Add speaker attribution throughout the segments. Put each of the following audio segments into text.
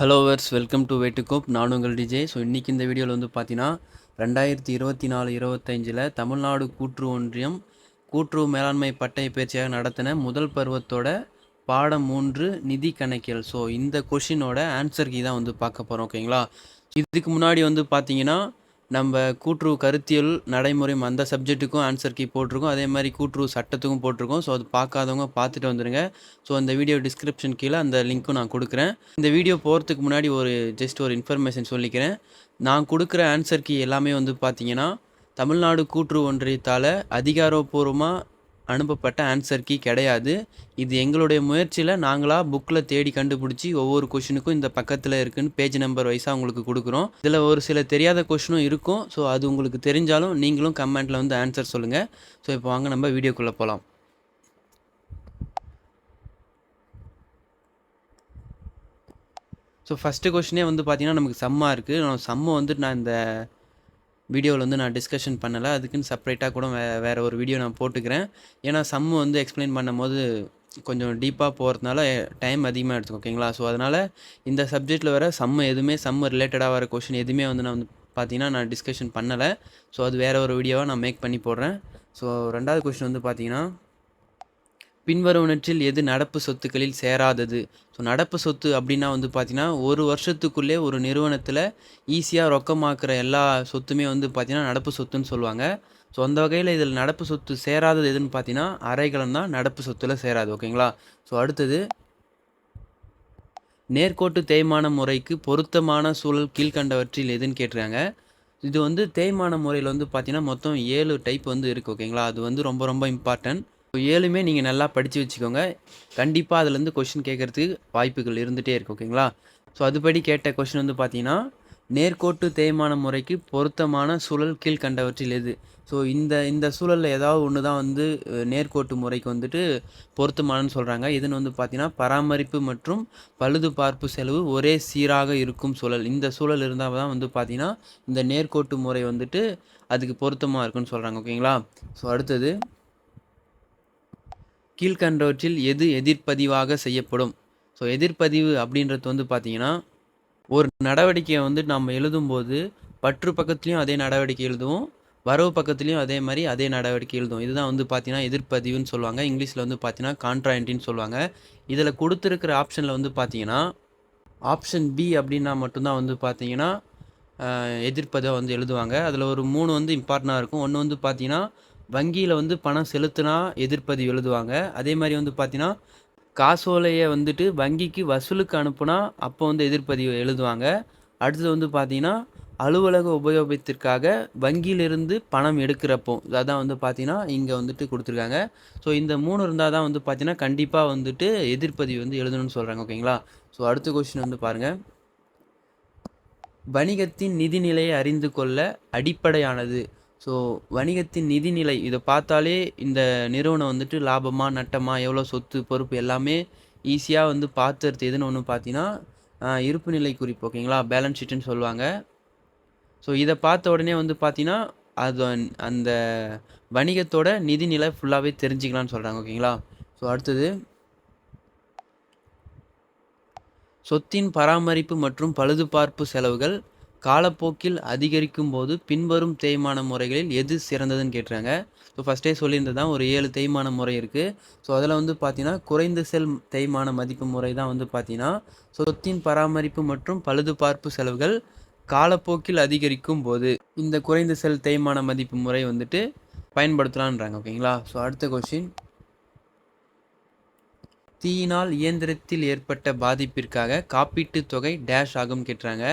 Speaker 1: Hello வர்ஸ் welcome to வேட்டுக்கோப் நான் உங்கள் டிஜே ஸோ இன்றைக்கி இந்த வீடியோவில் வந்து பார்த்தீங்கன்னா ரெண்டாயிரத்தி இருபத்தி நாலு இருபத்தஞ்சில் தமிழ்நாடு கூற்று ஒன்றியம் கூற்று மேலாண்மை பட்டய பயிற்சியாக நடத்தின முதல் பருவத்தோட பாடம் மூன்று நிதி கணக்கியல். ஸோ இந்த கொஷினோட ஆன்சர் கீ தான் வந்து பார்க்க போகிறோம் ஓகேங்களா இதுக்கு முன்னாடி வந்து பார்த்தீங்கன்னா நம்ம கூட்டுறவு கருத்தியல் நடைமுறை அந்த சப்ஜெக்ட்டுக்கும் ஆன்சர் கீ போட்டிருக்கோம். அதே மாதிரி கூட்டுறவு சட்டத்துக்கும் போட்டிருக்கோம். ஸோ அது பார்க்காதவங்க பார்த்துட்டு வந்துடுங்க ஸோ அந்த வீடியோ டிஸ்கிரிப்ஷன் கீழே அந்த லிங்க்கும் நான் கொடுக்குறேன். இந்த வீடியோ போகிறதுக்கு முன்னாடி ஒரு ஜஸ்ட் ஒரு இன்ஃபர்மேஷன் சொல்லிக்கிறேன். நான் கொடுக்குற ஆன்சர் கீ எல்லாமே வந்து பார்த்தீங்கன்னா தமிழ்நாடு கூட்டுறவு ஒன்றியத்தால் அதிகாரப்பூர்வமாக அனுப்பப்பட்ட ஆன்சர் கீ கிடையாது. இது எங்களுடைய முயற்சியில் நாங்களாக புக்கில் தேடி கண்டுபிடிச்சி ஒவ்வொரு கொஷினுக்கும் இந்த பக்கத்தில் இருக்குன்னு பேஜ் நம்பர் வைஸாக உங்களுக்கு கொடுக்குறோம். இதில் ஒரு சில தெரியாத கொஷினும் இருக்கும். ஸோ அது உங்களுக்கு தெரிஞ்சாலும் நீங்களும் கமெண்ட்டில் வந்து ஆன்சர் சொல்லுங்கள் ஸோ இப்போ வாங்க நம்ம வீடியோக்குள்ளே போகலாம் ஸோ ஃபஸ்ட்டு கொஷினே வந்து பார்த்தீங்கன்னா நமக்கு செம்மாக இருக்குது நான் செம்ம வந்துட்டு நான் இந்த வீடியோவில் வந்து நான் டிஸ்கஷன் பண்ணலை. அதுக்குன்னு செப்பரேட்டாக கூட வே வேறு ஒரு வீடியோ நான் போட்டுக்கிறேன். ஏன்னா சம்மு வந்து எக்ஸ்பிளைன் பண்ணும்போது கொஞ்சம் டீப்பாக போகிறதுனால டைம் அதிகமாக எடுத்துக்கும் ஓகேங்களா ஸோ அதனால் இந்த சப்ஜெக்ட்டில் வர சம்மு எதுவுமே சம்மு ரிலேட்டடாக வர கொஷின் எதுவுமே வந்து நான் வந்து பார்த்தீங்கன்னா நான் டிஸ்கஷன் பண்ணலை. ஸோ அது வேறு ஒரு வீடியோவாக நான் மேக் பண்ணி போடுறேன். ஸோ ரெண்டாவது கொஷின் வந்து பார்த்தீங்கன்னா பின்வருவனற்றில் எது நடப்பு சொத்துக்களில் சேராதது? ஸோ நடப்பு சொத்து அப்படின்னா வந்து பார்த்தீங்கன்னா ஒரு வருஷத்துக்குள்ளே ஒரு நிறுவனத்தில் ஈஸியாக ரொக்கமாக்குற எல்லா சொத்துமே வந்து பார்த்தீங்கன்னா நடப்பு சொத்துன்னு சொல்லுவாங்க. ஸோ அந்த வகையில் இதில் நடப்பு சொத்து சேராதது எதுன்னு பார்த்தீங்கன்னா அரைக்கலம் தான் நடப்பு சொத்தில் சேராது ஓகேங்களா? ஸோ அடுத்தது நேர்கோட்டு தேய்மான முறைக்கு பொருத்தமான சூழல் கீழ்கண்டவற்றில் எதுன்னு கேட்டிருக்காங்க. இது வந்து தேய்மான முறையில் வந்து பார்த்தீங்கன்னா மொத்தம் ஏழு டைப் வந்து இருக்குது ஓகேங்களா? அது வந்து ரொம்ப ரொம்ப இம்பார்ட்டன்ட் ஏழுமே நீங்கள் நல்லா படித்து வச்சுக்கோங்க. கண்டிப்பாக அதுலேருந்து கொஷின் கேட்குறதுக்கு வாய்ப்புகள் இருந்துகிட்டே இருக்கு ஓகேங்களா ஸோ அதுபடி கேட்ட கொஷின் வந்து பார்த்தீங்கன்னா நேர்கோட்டு தேய்மான முறைக்கு பொருத்தமான சூழல் கீழ்கண்டவற்றில் எது? ஸோ இந்த இந்த சூழலில் ஏதாவது ஒன்று தான் வந்து நேர்கோட்டு முறைக்கு வந்துட்டு பொருத்தமானன்னு சொல்கிறாங்க இதுன்னு வந்து பார்த்தீங்கன்னா பராமரிப்பு மற்றும் பழுது பார்ப்பு செலவு ஒரே சீராக இருக்கும் சூழல். இந்த சூழல் இருந்தால் தான் வந்து பார்த்தீங்கன்னா இந்த நேர்கோட்டு முறை வந்துட்டு அதுக்கு பொருத்தமாக இருக்குன்னு சொல்கிறாங்க ஓகேங்களா ஸோ அடுத்தது கீழ்கண்டவற்றில் எது எதிர்ப்பதிவாக செய்யப்படும்? ஸோ எதிர்ப்பதிவு அப்படின்றது வந்து பார்த்தீங்கன்னா ஒரு நடவடிக்கையை வந்து நம்ம எழுதும்போது பற்று பக்கத்துலேயும் அதே நடவடிக்கை எழுதுவோம் வரவு பக்கத்துலேயும் அதே மாதிரி அதே நடவடிக்கை எழுதுவோம். இதுதான் வந்து பார்த்தீங்கன்னா எதிர்ப்பதிவுன்னு சொல்லுவாங்க. இங்கிலீஷில் வந்து பார்த்தீங்கன்னா கான்ட்ராயின்ட்டின்னு சொல்லுவாங்க. இதில் கொடுத்துருக்கிற ஆப்ஷனில் வந்து பார்த்தீங்கன்னா ஆப்ஷன் பி அப்படின்னா மட்டும்தான் வந்து பார்த்தீங்கன்னா எதிர்ப்பதை வந்து எழுதுவாங்க. அதில் ஒரு மூணு வந்து இம்பார்ட்டண்ட்டாக இருக்கும். ஒன்று வந்து பார்த்தீங்கன்னா வங்கியில் வந்து பணம் செலுத்தினா எதிர்ப்பதிவு எழுதுவாங்க. அதே மாதிரி வந்து பார்த்தீங்கன்னா காசோலையை வந்துட்டு வங்கிக்கு வசூலுக்கு அனுப்புனா அப்போ வந்து எதிர்ப்பதிவு எழுதுவாங்க. அடுத்தது வந்து பார்த்தீங்கன்னா அலுவலக உபயோகத்திற்காக வங்கியிலிருந்து பணம் எடுக்கிறப்போ அதான் வந்து பார்த்தீங்கன்னா இங்கே வந்துட்டு கொடுத்துருக்காங்க. ஸோ இந்த மூணு இருந்தால் தான் வந்து பார்த்தீங்கன்னா கண்டிப்பாக வந்துட்டு எதிர்ப்பதிவு வந்து எழுதணும்னு சொல்கிறாங்க ஓகேங்களா ஸோ அடுத்த கொஸ்டின் வந்து பாருங்கள் வணிகத்தின் நிதிநிலையை அறிந்து கொள்ள அடிப்படையானது. ஸோ வணிகத்தின் நிதிநிலை இதை பார்த்தாலே இந்த நிறுவனம் வந்துட்டு லாபமாக நட்டமாக எவ்வளோ சொத்து பொறுப்பு எல்லாமே ஈஸியாக வந்து பார்த்துறது எதுன்னு ஒன்று பார்த்தீங்கன்னா இருப்பு நிலை குறிப்பு ஓகேங்களா பேலன்ஸ் ஷீட்டுன்னு சொல்லுவாங்க. ஸோ இதை பார்த்த உடனே வந்து பார்த்தீங்கன்னா அது அந்த வணிகத்தோட நிதிநிலை ஃபுல்லாகவே தெரிஞ்சுக்கலான்னு சொல்கிறாங்க ஓகேங்களா ஸோ அடுத்தது சொத்தின் பராமரிப்பு மற்றும் பழுதுபார்ப்பு செலவுகள் காலப்போக்கில் அதிகரிக்கும் போது பின்வரும் தேய்மான முறைகளில் எது சிறந்ததுன்னு கேட்டுறாங்க ஸோ ஃபஸ்ட்டே சொல்லியிருந்தது தான் ஒரு ஏழு தேய்மான முறை இருக்குது ஸோ அதில் வந்து பார்த்தீங்கன்னா குறைந்த செல் தேய்மான மதிப்பு முறை தான் வந்து பார்த்திங்கன்னா சொத்தின் பராமரிப்பு மற்றும் பழுதுபார்ப்பு செலவுகள் காலப்போக்கில் அதிகரிக்கும் போது இந்த குறைந்த செல் தேய்மான மதிப்பு முறை வந்துட்டு பயன்படுத்தலான்றாங்க ஓகேங்களா? ஸோ அடுத்த கொஷின் தீயினால் இயந்திரத்தில் ஏற்பட்ட பாதிப்பிற்காக காப்பீட்டுத் தொகை டேஷ் ஆகும் கேட்டுறாங்க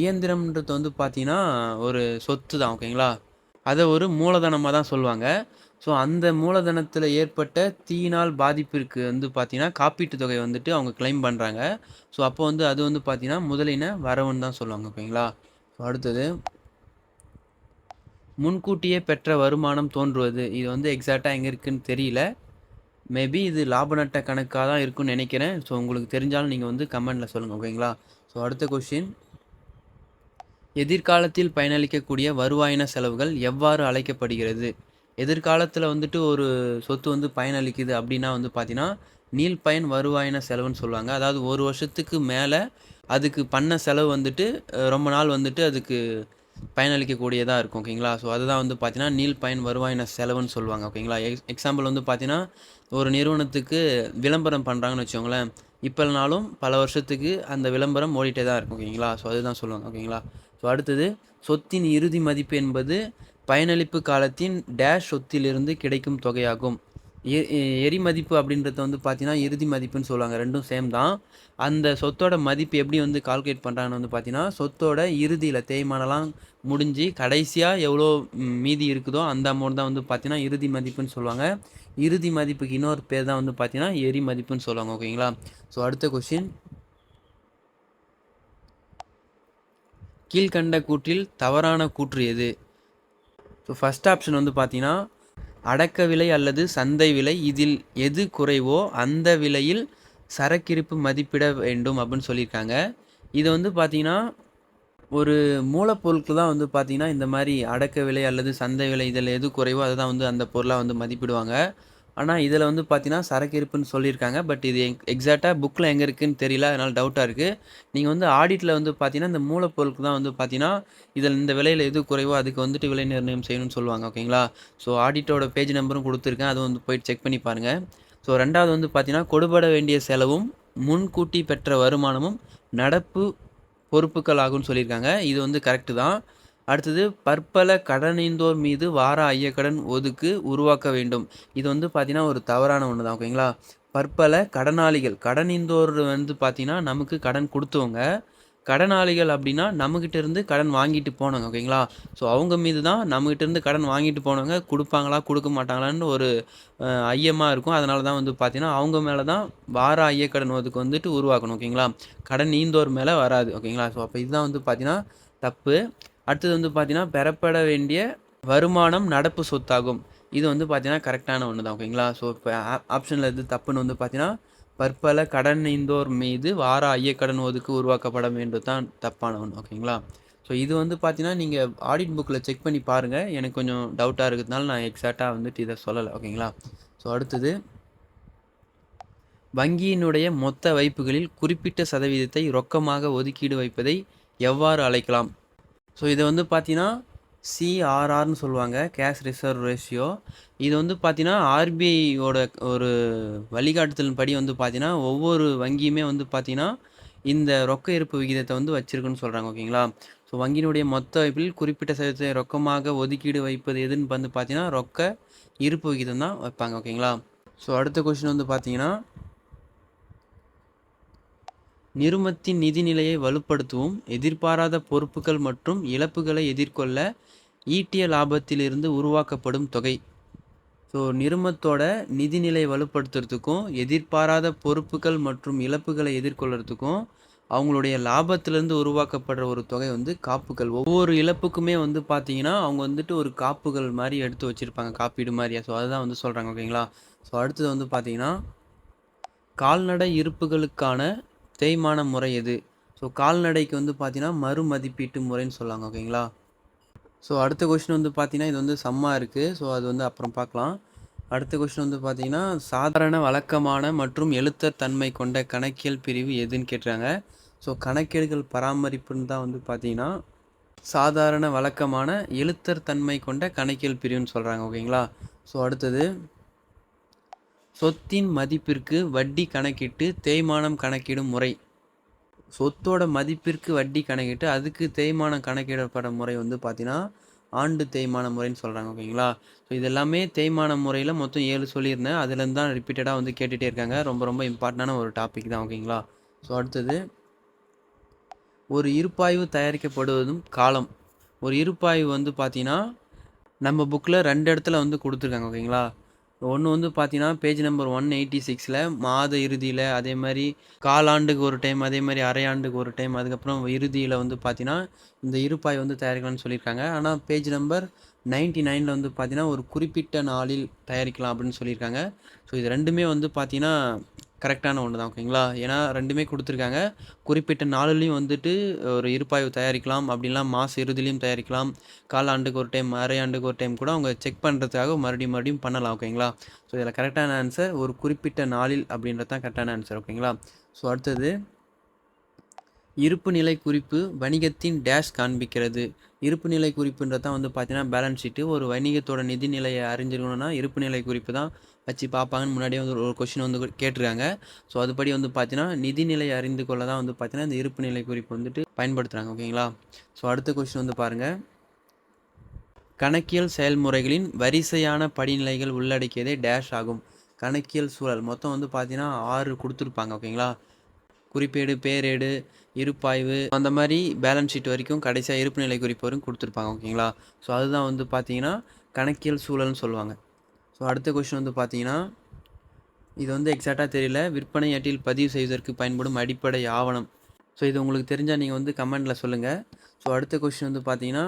Speaker 1: இயந்திரம்ன்றது வந்து பார்த்தீங்கன்னா ஒரு சொத்து தான் ஓகேங்களா? அதை ஒரு மூலதனமாக தான் சொல்லுவாங்க. ஸோ அந்த மூலதனத்தில் ஏற்பட்ட தீயினால் பாதிப்பிற்கு வந்து பார்த்தீங்கன்னா காப்பீட்டு தொகை வந்துட்டு அவங்க கிளைம் பண்ணுறாங்க ஸோ அப்போ வந்து அது வந்து பார்த்தீங்கன்னா முதலின வரவுன்னு தான் சொல்லுவாங்க ஓகேங்களா? ஸோ அடுத்தது முன்கூட்டியே பெற்ற வருமானம் தோன்றுவது. இது வந்து எக்ஸாக்டாக எங்கே இருக்குன்னு தெரியல. மேபி இது லாப நட்ட கணக்காக தான் இருக்குன்னு நினைக்கிறேன். ஸோ உங்களுக்கு தெரிஞ்சாலும் நீங்கள் வந்து கமெண்டில் சொல்லுங்கள் ஓகேங்களா? ஸோ அடுத்த கொஷின் எதிர்காலத்தில் பயனளிக்கக்கூடிய வருவாயின செலவுகள் எவ்வாறு அழைக்கப்படுகிறது? எதிர்காலத்தில் வந்துட்டு ஒரு சொத்து வந்து பயனளிக்குது அப்படின்னா வந்து பார்த்தீங்கன்னா நீள்பயன் வருவாயின செலவுன்னு சொல்லுவாங்க. அதாவது ஒரு வருஷத்துக்கு மேலே அதுக்கு பண்ண செலவு வந்துட்டு ரொம்ப நாள் வந்துட்டு அதுக்கு பயனளிக்கக்கூடியதாக இருக்கும் ஓகேங்களா? ஸோ அதுதான் வந்து பார்த்தீங்கன்னா நீள் பயன் வருவாயின செலவுன்னு சொல்லுவாங்க ஓகேங்களா? எக்ஸ் எக்ஸாம்பிள் வந்து பார்த்தீங்கன்னா ஒரு நிறுவனத்துக்கு விளம்பரம் பண்ணுறாங்கன்னு வச்சுக்கோங்களேன். இப்போனாலும் பல வருஷத்துக்கு அந்த விளம்பரம் ஓடிட்டே தான் இருக்கும் ஓகேங்களா? ஸோ அதுதான் சொல்லுவாங்க ஓகேங்களா? ஸோ அடுத்தது சொத்தின் இறுதி மதிப்பு என்பது பயனளிப்பு காலத்தின் டேஷ் சொத்திலிருந்து கிடைக்கும் தொகையாகும். எரி மதிப்பு அப்படின்றத வந்து பார்த்தீங்கன்னா இறுதி மதிப்புன்னு சொல்லுவாங்க. ரெண்டும் சேம் தான். அந்த சொத்தோட மதிப்பு எப்படி வந்து கால்குலேட் பண்ணுறாங்கன்னு வந்து பார்த்தீங்கன்னா சொத்தோட இறுதியில் தேய்மானலாம் முடிஞ்சு கடைசியாக எவ்வளோ மீதி இருக்குதோ அந்த அமௌண்ட் தான் வந்து பார்த்தீங்கன்னா இறுதி மதிப்புன்னு சொல்லுவாங்க. இறுதி மதிப்புக்கு இன்னொரு பேர் தான் வந்து பார்த்தீங்கன்னா எரி மதிப்புன்னு சொல்லுவாங்க. ஓகேங்களா? ஸோ அடுத்த கொஷின் கீழ்கண்ட கூற்றில் தவறான கூற்று எது? ஸோ ஃபஸ்ட் ஆப்ஷன் வந்து பார்த்தீங்கன்னா அடக்க விலை அல்லது சந்தை விலை இதில் எது குறைவோ அந்த விலையில் சரக்கிருப்பு மதிப்பிட வேண்டும் அப்படின்னு சொல்லியிருக்காங்க. இது வந்து பார்த்தீங்கன்னா ஒரு மூலப்பொருட்கள் தான் வந்து பார்த்தீங்கன்னா இந்த மாதிரி அடக்க விலை அல்லது சந்தை விலை இதில் எது குறைவோ அதை தான் வந்து அந்த பொருளாக வந்து மதிப்பிடுவாங்க. ஆனால் இதில் வந்து பார்த்தீங்கன்னா சரக்கு இருப்புன்னு சொல்லியிருக்காங்க. பட் இது எக்ஸாக்டாக புக்கில் எங்கே இருக்குதுன்னு தெரியல. அதனால் டவுட்டாக இருக்குது நீங்கள் வந்து ஆடிட்டில் வந்து பார்த்தீங்கன்னா இந்த மூலப்பொருளுக்கு தான் வந்து பார்த்தீங்கன்னா இதில் இந்த விலையில் எது குறைவோ அதுக்கு வந்துட்டு விலை நிர்ணயம் செய்யணும்னு சொல்லுவாங்க ஓகேங்களா ஸோ ஆடிட்டோட பேஜ் நம்பரும் கொடுத்துருக்கேன். அது வந்து போயிட்டு செக் பண்ணி பாருங்கள் ஸோ ரெண்டாவது வந்து பார்த்தீங்கன்னா கொடுபட வேண்டிய செலவும் முன்கூட்டி பெற்ற வருமானமும் நடப்பு பொறுப்புகள் ஆகும்னு சொல்லியிருக்காங்க. இது வந்து கரெக்டு தான். அடுத்தது பற்பல கடனீந்தோர் மீது வார ஐயக்கடன் ஒதுக்கு உருவாக்க வேண்டும். இது வந்து பார்த்தீங்கன்னா ஒரு தவறான ஒன்று தான் ஓகேங்களா? பற்பல கடனாளிகள் கடனீந்தோர் வந்து பார்த்தீங்கன்னா நமக்கு கடன் கொடுத்தவங்க. கடனாளிகள் அப்படின்னா நம்மக்கிட்ட இருந்து கடன் வாங்கிட்டு போனவங்க ஓகேங்களா? ஸோ அவங்க மீது தான் நம்மக்கிட்ட இருந்து கடன் வாங்கிட்டு போனவங்க கொடுப்பாங்களா கொடுக்க மாட்டாங்களான்னு ஒரு ஐயமாக இருக்கும். அதனால தான் வந்து பார்த்தீங்கன்னா அவங்க மேலே தான் வார ஐயக்கடன் ஒதுக்கு வந்துட்டு உருவாக்கணும் ஓகேங்களா? கடன் நீந்தோர் மேலே வராது ஓகேங்களா? ஸோ அப்போ இதுதான் வந்து பார்த்தீங்கன்னா தப்பு. அடுத்தது வந்து பார்த்தீங்கன்னா பெறப்பட வேண்டிய வருமானம் நடப்பு சொத்தாகும். இது வந்து பார்த்தீங்கன்னா கரெக்டான ஒன்று தான் ஓகேங்களா? ஸோ இப்போ ஆப்ஷனில் இது தப்புன்னு வந்து பார்த்தீங்கன்னா பற்பல கடன் மீது வார ஐயக்கடன் ஒதுக்கு உருவாக்கப்பட வேண்டும் தான் தப்பான ஒன்று ஓகேங்களா? ஸோ இது வந்து பார்த்தீங்கன்னா நீங்கள் ஆடிட் புக்கில் செக் பண்ணி பாருங்கள் எனக்கு கொஞ்சம் டவுட்டாக இருக்கிறதுனால நான் எக்ஸாக்டாக வந்துட்டு இதை சொல்லலை ஓகேங்களா? ஸோ அடுத்தது வங்கியினுடைய மொத்த வைப்புகளில் குறிப்பிட்ட சதவீதத்தை ரொக்கமாக ஒதுக்கீடு வைப்பதை எவ்வாறு அழைக்கலாம்? ஸோ இதை வந்து பார்த்தீங்கன்னா சிஆர்ஆர்னு சொல்லுவாங்க கேஷ் ரிசர்வ் ரேஷியோ இது வந்து பார்த்தீங்கன்னா ஆர்பிஐயோட ஒரு வழிகாட்டுதலின் படி வந்து பார்த்தீங்கன்னா ஒவ்வொரு வங்கியுமே வந்து பார்த்தீங்கன்னா இந்த ரொக்க இருப்பு விகிதத்தை வந்து வச்சிருக்குன்னு சொல்கிறாங்க ஓகேங்களா? ஸோ வங்கியினுடைய மொத்த வைப்பில் குறிப்பிட்ட சதவீதத்தை ரொக்கமாக ஒதுக்கீடு வைப்பது எதுன்னு வந்து பார்த்தீங்கன்னா ரொக்க இருப்பு விகிதம் தான் வைப்பாங்க ஓகேங்களா? ஸோ அடுத்த கொஷின் வந்து பார்த்தீங்கன்னா நிறுமத்தின் நிதிநிலையை வலுப்படுத்தவும். எதிர்பாராத பொறுப்புகள் மற்றும் இழப்புகளை எதிர்கொள்ள ஈட்டிய லாபத்திலிருந்து உருவாக்கப்படும் தொகை. ஸோ நிறுமத்தோட நிதிநிலை வலுப்படுத்துறதுக்கும் எதிர்பாராத பொறுப்புகள் மற்றும் இழப்புகளை எதிர்கொள்கிறதுக்கும் அவங்களுடைய லாபத்திலேருந்து உருவாக்கப்படுற ஒரு தொகை வந்து காப்புகள். ஒவ்வொரு இழப்புக்குமே வந்து பார்த்தீங்கன்னா அவங்க வந்துட்டு ஒரு காப்புகள் மாதிரி எடுத்து வச்சுருப்பாங்க. காப்பீடு மாதிரியா. ஸோ அதுதான் வந்து சொல்கிறாங்க ஓகேங்களா ஸோ அடுத்தது வந்து பார்த்தீங்கன்னா கால்நடை இருப்புகளுக்கான தேய்மான முறை எது? ஸோ கால்நடைக்கு வந்து பார்த்தீங்கன்னா மறுமதிப்பீட்டு முறைன்னு சொல்லாங்க ஓகேங்களா? ஸோ அடுத்த கொஷின் வந்து பார்த்தீங்கன்னா இது வந்து சம்மா இருக்குது ஸோ அது வந்து அப்புறம் பார்க்கலாம் அடுத்த கொஷின் வந்து பார்த்தீங்கன்னா சாதாரண வழக்கமான மற்றும் எழுத்தர் தன்மை கொண்ட கணக்கியல் பிரிவு எதுன்னு கேட்டுறாங்க ஸோ கணக்கேடுகள் பராமரிப்புன்னு தான் வந்து பார்த்தீங்கன்னா சாதாரண வழக்கமான எழுத்தர் தன்மை கொண்ட கணக்கியல் பிரிவுன்னு சொல்கிறாங்க ஓகேங்களா? ஸோ அடுத்தது சொத்தின் மதிப்பிற்கு வட்டி கணக்கிட்டு தேய்மானம் கணக்கிடும் முறை. சொத்தோட மதிப்பிற்கு வட்டி கணக்கிட்டு அதுக்கு தேய்மானம் கணக்கிடப்படும் முறை வந்து பார்த்தீங்கன்னா ஆண்டு தேய்மான முறைன்னு சொல்கிறாங்க ஓகேங்களா ஸோ இது எல்லாமே தேய்மான முறையில் மொத்தம் ஏழு சொல்லியிருந்தேன். அதுலேருந்து தான் ரிப்பீட்டடாக வந்து கேட்டுகிட்டே இருக்காங்க. ரொம்ப ரொம்ப இம்பார்ட்டண்டான ஒரு டாபிக் தான் ஓகேங்களா ஸோ அடுத்தது ஒரு இருப்பாய்வு தயாரிக்கப்படுவதும் காலம். ஒரு இருப்பாய்வு வந்து பார்த்தீங்கன்னா நம்ம புக்கில் ரெண்டு இடத்துல வந்து கொடுத்துருக்காங்க ஓகேங்களா ஒன்று வந்து பார்த்தீங்கன்னா பேஜ் நம்பர் ஒன் எயிட்டி சிக்ஸில் மாத இறுதியில் அதே மாதிரி காலாண்டுக்கு ஒரு டைம் அதே மாதிரி அரையாண்டுக்கு ஒரு டைம் அதுக்கப்புறம் இறுதியில் வந்து பார்த்தீங்கன்னா இந்த இருப்பாய் வந்து தயாரிக்கலாம்னு சொல்லியிருக்காங்க. ஆனால் பேஜ் நம்பர் நைன்டி நைனில் வந்து பார்த்தீங்கன்னா ஒரு குறிப்பிட்ட நாளில் தயாரிக்கலாம் அப்படின்னு சொல்லியிருக்காங்க. ஸோ இது ரெண்டுமே வந்து பார்த்தீங்கன்னா கரெக்டான ஒன்று தான் ஓகேங்களா? ஏன்னா ரெண்டுமே கொடுத்துருக்காங்க. குறிப்பிட்ட நாளிலையும் வந்துட்டு ஒரு இருப்பாய்வு தயாரிக்கலாம் அப்படின்லாம் மாத இறுதிலையும் தயாரிக்கலாம். காலாண்டுக்கு ஒரு டைம் அரை ஆண்டுக்கு ஒரு டைம் கூட அவங்க செக் பண்ணுறதுக்காக மறுபடியும் மறுபடியும் பண்ணலாம் ஓகேங்களா? ஸோ இதில் கரெக்டான ஆன்சர் ஒரு குறிப்பிட்ட நாளில் அப்படின்றது தான் கரெக்டான ஆன்சர் ஓகேங்களா? ஸோ அடுத்தது இருப்பு நிலை குறிப்பு வணிகத்தின் டேஷ் காண்பிக்கிறது. இருப்பு நிலை குறிப்புன்றது தான் வந்து பார்த்தீங்கன்னா பேலன்ஸ் ஷீட்டு ஒரு வணிகத்தோட நிதி நிலையை அறிஞ்சிருக்கணும்னா இருப்பு நிலை குறிப்பு தான் வச்சு பார்ப்பாங்கன்னு முன்னாடியே வந்து ஒரு கொஷின் வந்து கேட்டிருக்காங்க. ஸோ அதுபடி வந்து பார்த்தீங்கன்னா நிதிநிலை அறிந்து கொள்ள தான் வந்து பார்த்தீங்கன்னா இந்த இருப்பு நிலை குறிப்பு வந்துட்டு பயன்படுத்துகிறாங்க ஓகேங்களா ஸோ அடுத்த கொஷின் வந்து பாருங்கள் கணக்கியல் செயல்முறைகளின் வரிசையான படிநிலைகள் உள்ளடக்கியதே டேஷ் ஆகும். கணக்கியல் சூழல். மொத்தம் வந்து பார்த்தீங்கன்னா ஆறு கொடுத்துருப்பாங்க. ஓகேங்களா குறிப்பேடு பேரேடு இருப்பாய்வு அந்த மாதிரி பேலன்ஸ் ஷீட் வரைக்கும் கடைசியாக இருப்பு நிலை குறிப்பு வரும் கொடுத்துருப்பாங்க. ஓகேங்களா ஸோ அதுதான் வந்து பார்த்தீங்கன்னா கணக்கியல் சூழல்னு சொல்லுவாங்க. ஸோ அடுத்த கொஷின் வந்து பார்த்தீங்கன்னா இது வந்து எக்ஸாக்டாக தெரியல. விற்பனை ஏட்டில் பதிவு செய்வதற்கு பயன்படும் அடிப்படை ஆவணம். ஸோ இது உங்களுக்கு தெரிஞ்சால் நீங்கள் வந்து கமெண்டில் சொல்லுங்கள் ஸோ அடுத்த கொஷின் வந்து பார்த்தீங்கன்னா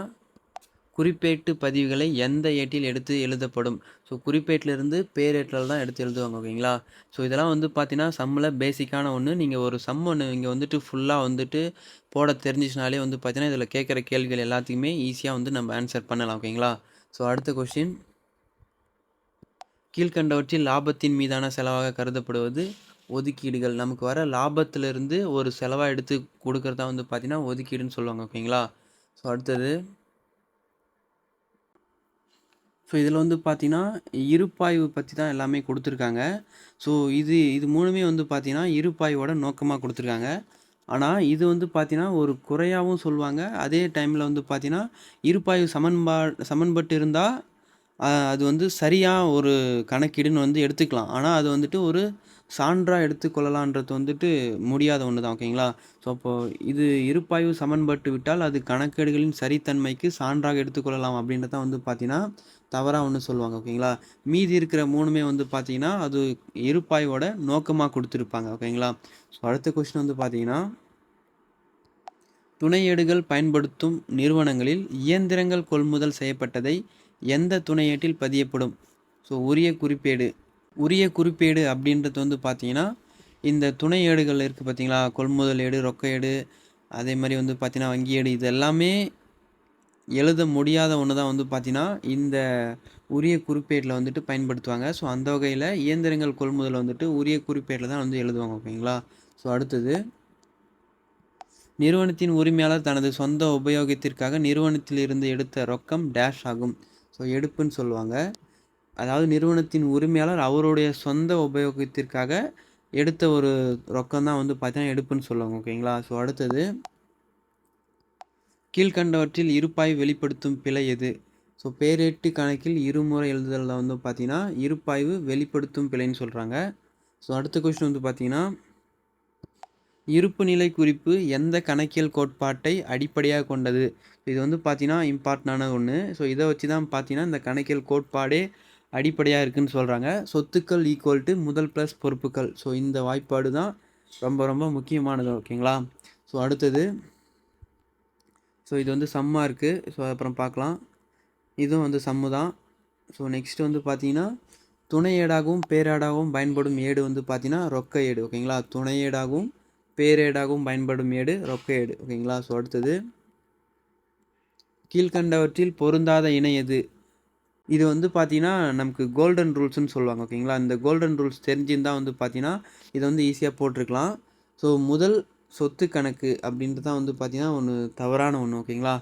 Speaker 1: குறிப்பேட்டு பதிவுகளை எந்த ஏட்டில் எடுத்து எழுதப்படும்? ஸோ குறிப்பேட்டிலிருந்து பேரேட்டில் தான் எடுத்து எழுதுவாங்க ஓகேங்களா? ஸோ இதெல்லாம் வந்து பார்த்தீங்கன்னா சம்மில் பேசிக்கான ஒன்று நீங்கள் ஒரு சம் ஒன்று இங்கே வந்துட்டு ஃபுல்லாக வந்துட்டு போட தெரிஞ்சிச்சினாலே வந்து பார்த்தீங்கன்னா இதில் கேட்குற கேள்விகள் எல்லாத்தையுமே ஈஸியாக வந்து நம்ம ஆன்சர் பண்ணலாம் ஓகேங்களா? ஸோ அடுத்த கொஷின் கீழ்கண்டவற்றில் லாபத்தின் மீதான செலவாக கருதப்படுவது ஒதுக்கீடுகள். நமக்கு வர லாபத்திலிருந்து ஒரு செலவாக எடுத்து கொடுக்குறதா வந்து பார்த்தீங்கன்னா ஒதுக்கீடுன்னு சொல்லுவாங்க ஓகேங்களா? ஸோ அடுத்தது. ஸோ இதில் வந்து பார்த்தீங்கன்னா இருப்பாய்வு பற்றி தான் எல்லாமே கொடுத்துருக்காங்க. ஸோ இது இது மூணுமே வந்து பார்த்திங்கன்னா இருப்பாய்வோட நோக்கமாக கொடுத்துருக்காங்க. ஆனால் இது வந்து பார்த்தீங்கன்னா ஒரு குறையாகவும் சொல்லுவாங்க. அதே டைமில் வந்து பார்த்தீங்கன்னா இருப்பாய்வு சமன்பா சமன்பட்டு இருந்தால் அது வந்து சரியாக ஒரு கணக்கீடுன்னு வந்து எடுத்துக்கலாம். ஆனால் அது வந்துட்டு ஒரு சான்றாக எடுத்துக்கொள்ளலான்றது வந்துட்டு முடியாத ஒன்று தான் ஓகேங்களா? ஸோ அப்போது இது இருப்பாய்வு சமன்பட்டு விட்டால் அது கணக்கேடுகளின் சரித்தன்மைக்கு சான்றாக எடுத்துக்கொள்ளலாம் அப்படின்றத வந்து பார்த்தீங்கன்னா தவறாக ஒன்று சொல்லுவாங்க ஓகேங்களா? மீதி இருக்கிற மூணுமே வந்து பார்த்தீங்கன்னா அது இருப்பாய்வோட நோக்கமாக கொடுத்துருப்பாங்க ஓகேங்களா? ஸோ அடுத்த கொஸ்டின் வந்து பார்த்தீங்கன்னா துணையேடுகள் பயன்படுத்தும் நிறுவனங்களில் இயந்திரங்கள் கொள்முதல் செய்யப்பட்டதை எந்த துணையேட்டில் பதியப்படும்? ஸோ உரிய குறிப்பேடு உரிய குறிப்பேடு அப்படின்றது வந்து பார்த்தீங்கன்னா இந்த துணை ஏடுகள் இருக்குது பார்த்தீங்களா கொள்முதல் ஏடு ரொக்க ஏடு அதே மாதிரி வந்து பார்த்தீங்கன்னா வங்கி ஏடு இது எல்லாமே எழுத முடியாத ஒன்று தான் வந்து பார்த்தீங்கன்னா இந்த உரிய குறிப்பேட்டில் வந்துட்டு பயன்படுத்துவாங்க. ஸோ அந்த வகையில் இயந்திரங்கள் கொள்முதல் வந்துட்டு உரிய குறிப்பேட்டில் தான் வந்து எழுதுவாங்க ஓகேங்களா? ஸோ அடுத்தது நிறுவனத்தின் உரிமையாளர் தனது சொந்த உபயோகத்திற்காக நிறுவனத்திலிருந்து எடுத்த ரொக்கம் டேஷ் ஆகும். ஸோ எடுப்புன்னு சொல்லுவாங்க. அதாவது நிறுவனத்தின் உரிமையாளர் அவருடைய சொந்த உபயோகத்திற்காக எடுத்த ஒரு ரொக்கம் தான் வந்து பார்த்தீங்கன்னா எடுப்புன்னு சொல்லுவாங்க ஓகேங்களா? ஸோ அடுத்தது கீழ்கண்டவற்றில் இருப்பாய் வெளிப்படுத்தும் பிழை எது? ஸோ பேரேட்டு கணக்கில் இருமுறை எழுதுதலில் வந்து பார்த்தீங்கன்னா இருப்பாய்வு வெளிப்படுத்தும் பிழைன்னு சொல்கிறாங்க ஸோ அடுத்த கொஸ்டின் வந்து பார்த்தீங்கன்னா இருப்பு நிலை குறிப்பு எந்த கணக்கியல் கோட்பாட்டை அடிப்படையாக கொண்டது? இது வந்து பார்த்தீங்கன்னா இம்பார்ட்டண்டான ஒன்று ஸோ இதை வச்சு தான் பார்த்தீங்கன்னா இந்த கணக்கியல் கோட்பாடே அடிப்படையாக இருக்குதுன்னு சொல்கிறாங்க சொத்துக்கள் ஈக்குவல் டு முதல் ப்ளஸ் பொறுப்புகள். ஸோ இந்த வாய்ப்பாடு தான் ரொம்ப ரொம்ப முக்கியமானது. ஓகேங்களா ஸோ அடுத்தது. ஸோ இது வந்து சம்மாக இருக்குது ஸோ அப்புறம் பார்க்கலாம் இதுவும் வந்து சம்மு தான். ஸோ நெக்ஸ்ட் வந்து பார்த்தீங்கன்னா துணை ஏடாகவும் பேரேடாகவும் பயன்படும் ஏடு வந்து பார்த்தீங்கன்னா ரொக்க ஏடு. ஓகேங்களா துணை ஏடாகவும் பேரேடாகவும் பயன்படும் ஏடு ரொக்க ஏடு. ஓகேங்களா? ஸோ அடுத்தது. கீழ்கண்டவற்றில் பொருந்தாத இணை எது? இது வந்து பார்த்தீங்கன்னா நமக்கு கோல்டன் ரூல்ஸ்னு சொல்லுவாங்க ஓகேங்களா? இந்த கோல்டன் ரூல்ஸ் தெரிஞ்சிருந்தால் வந்து பார்த்தீங்கன்னா இதை வந்து ஈஸியாக போட்டிருக்கலாம். ஸோ முதல் சொத்து கணக்கு அப்படின்றது தான் வந்து பார்த்தீங்கன்னா ஒன்று தவறான ஒன்று ஓகேங்களா?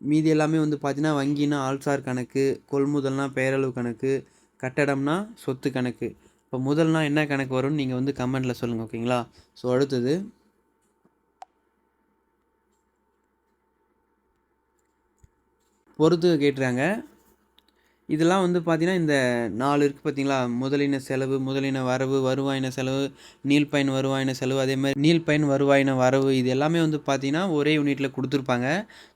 Speaker 1: மீதி எல்லாமே வந்து பார்த்தீங்கன்னா வங்கினா ஆள்சார் கணக்கு கொள்முதல்னா பெயரளவு கணக்கு கட்டடம்னா சொத்து கணக்கு. இப்போ முதல்னா என்ன கணக்கு வரும்னு நீங்கள் வந்து கமெண்டில் சொல்லுங்கள் ஓகேங்களா? ஸோ அடுத்தது. பொறுத்து கேட்டுறாங்க. இதெல்லாம் வந்து பார்த்திங்கன்னா இந்த நாலு இருக்குது பார்த்தீங்களா முதலின செலவு முதலின வரவு வருவாயின செலவு நீல்பயன் வருவாயின செலவு அதே மாதிரி நீள்பயன் வருவாயின வரவு இது எல்லாமே வந்து பார்த்திங்கன்னா ஒரே யூனிட்டில் கொடுத்துருப்பாங்க.